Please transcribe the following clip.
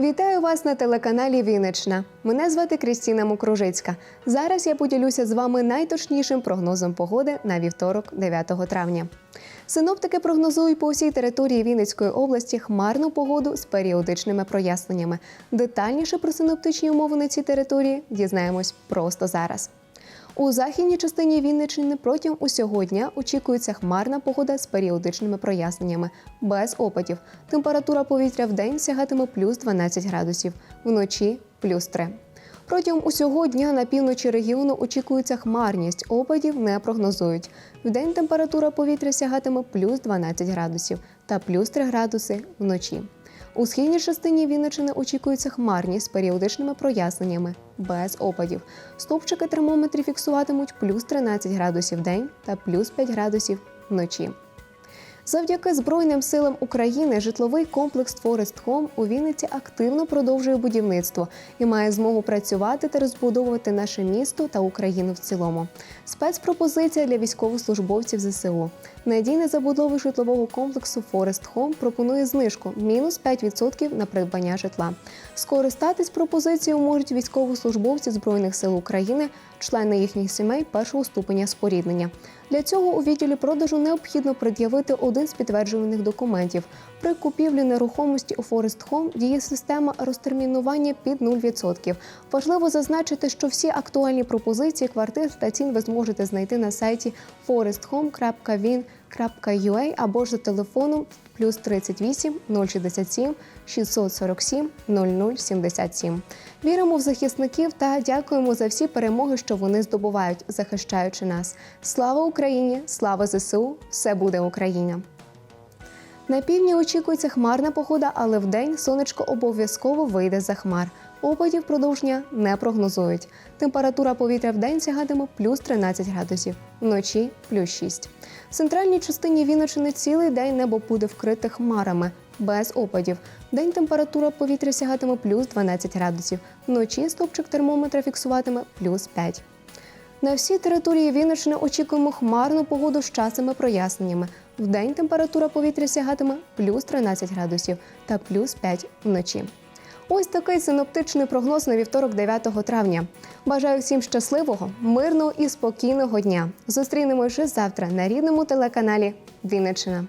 Вітаю вас на телеканалі Віннична. Мене звати Крістіна Мокружицька. Зараз я поділюся з вами найточнішим прогнозом погоди на вівторок, 9 травня. Синоптики прогнозують по усій території Вінницької області хмарну погоду з періодичними проясненнями. Детальніше про синоптичні умови на цій території дізнаємось просто зараз. У західній частині Вінниччини протягом усього дня очікується хмарна погода з періодичними проясненнями, без опадів. Температура повітря в день сягатиме плюс 12 градусів, вночі плюс 3. Протягом усього дня на півночі регіону очікується хмарність, опадів не прогнозують. Вдень температура повітря сягатиме плюс 12 градусів та плюс 3 градуси вночі. У східній частині Вінниччини очікується хмарні з періодичними проясненнями, без опадів. Стовпчики термометрів фіксуватимуть плюс 13 градусів день та плюс 5 градусів вночі. Завдяки Збройним силам України житловий комплекс Home у Вінниці активно продовжує будівництво і має змогу працювати та розбудовувати наше місто та Україну в цілому. Спецпропозиція для військовослужбовців ЗСУ. Надійна забудова житлового комплексу Forest Home пропонує знижку мінус 5% на придбання житла. Скористатись пропозицією можуть військовослужбовці Збройних сил України, члени їхніх сімей першого ступеня споріднення. Для цього у відділі продажу необхідно пред'явити один з підтверджуваних документів. При купівлі нерухомості у Forest Home діє система розтермінування під 0%. Важливо зазначити, що всі актуальні пропозиції квартир та цін ви зможете знайти на сайті foresthome.vin.ua або ж за телефоном плюс 38 067 647 0077. Віримо в захисників та дякуємо за всі перемоги, що вони здобувають, захищаючи нас. Слава Україні! Слава ЗСУ! Все буде Україна! На півдні очікується хмарна погода, але вдень сонечко обов'язково вийде за хмар. Опадів продовження не прогнозують. Температура повітря в день сягатиме плюс 13 градусів, вночі плюс 6. В центральній частині Вінничини цілий день небо буде вкрите хмарами, без опадів. День температура повітря сягатиме плюс 12 градусів, вночі стопчик термометра фіксуватиме плюс 5. На всій території Вінниччини очікуємо хмарну погоду з часами проясненнями. Вдень температура повітря сягатиме плюс 13 градусів та плюс 5 вночі. Ось такий синоптичний прогноз на вівторок 9 травня. Бажаю всім щасливого, мирного і спокійного дня. Зустрінемося завтра на рідному телеканалі Вінниччина.